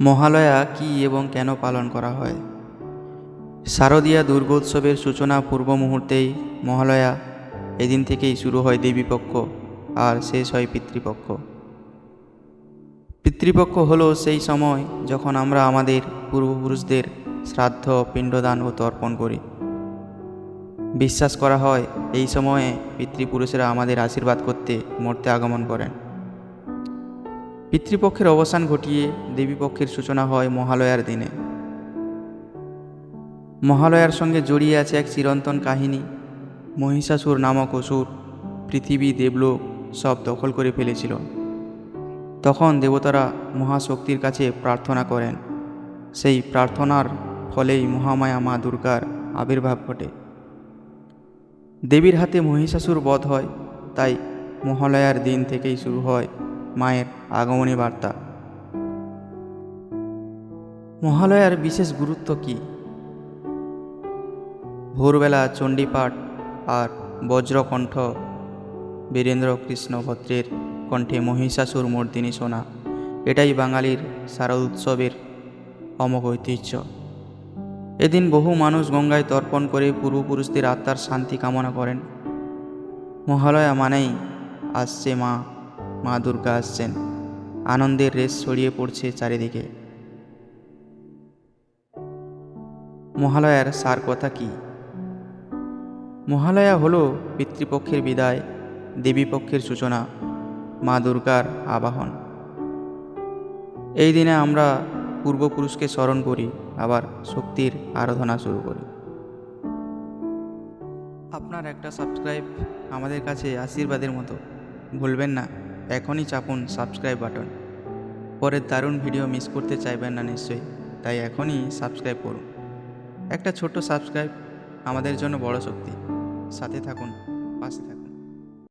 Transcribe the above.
মহালয়া কী এবং কেন পালন করা হয়? শারদীয়া দুর্গোৎসবের সূচনা পূর্ব মুহূর্তেই মহালয়া, এদিন থেকেই শুরু হয় দেবীপক্ষ আর শেষ হয় পিতৃপক্ষ। পিতৃপক্ষ হলো সেই সময় যখন আমরা আমাদের পূর্বপুরুষদের শ্রাদ্ধ, পিণ্ডদান ও তর্পণ করি। বিশ্বাস করা হয় এই সময়ে পিতৃপুরুষেরা আমাদের আশীর্বাদ করতে মর্তে আগমন করেন। পিতৃপক্ষের অবসান ঘটিয়ে দেবীপক্ষের সূচনা হয় মহালয়ার দিনে। মহালয়ার সঙ্গে জড়িয়ে আছে এক চিরন্তন কাহিনী, মহিষাসুর নামক অসুর পৃথিবী দেবলোক সব দখল করে ফেলেছিল। তখন দেবতারা মহাশক্তির কাছে প্রার্থনা করেন। সেই প্রার্থনার ফলেই মহামায়া মা দুর্গার আবির্ভাব ঘটে। দেবীর হাতে মহিষাসুর বধ হয়, তাই মহালয়ার দিন থেকেই শুরু হয় মায়ের আগমনী বার্তা। মহালয়ার বিশেষ গুরুত্ব কি? ভোরবেলা চণ্ডীপাঠ আর বজ্রকণ্ঠ বীরেন্দ্র কৃষ্ণ ভদ্রের কণ্ঠে মহিষাসুর মর্দিনী শোনা এটাই বাঙালির শারদ উৎসবের অমোঘ ঐতিহ্য। এদিন বহু মানুষ গঙ্গায় তর্পণ করে পূর্বপুরুষদের আত্মার শান্তি কামনা করেন। মহালয়া মানেই আসছে মা মা দুর্গা আসছেন। আনন্দের রেশ ছড়িয়ে পড়ছে চারিদিকে। মহালয়ার সার কথা কি? মহালয়া হলো পিতৃপক্ষের বিদায়, দেবীপক্ষের সূচনা, মা দুর্গার আবাহন। এই দিনে আমরা পূর্বপুরুষকে স্মরণ করি, আবার শক্তির আরাধনা শুরু করি। আপনার একটা সাবস্ক্রাইব আমাদের কাছে আশীর্বাদের মতো। ভুলবেন না। এখনই চাপুন সাবস্ক্রাইব বাটন। পরের দারুণ ভিডিও মিস করতে চাইবেন না নিশ্চয়ই, তাই এখনই সাবস্ক্রাইব করুন। একটা ছোট্ট সাবস্ক্রাইব আমাদের জন্য বড় শক্তি। সাথে থাকুন, পাশে থাকুন।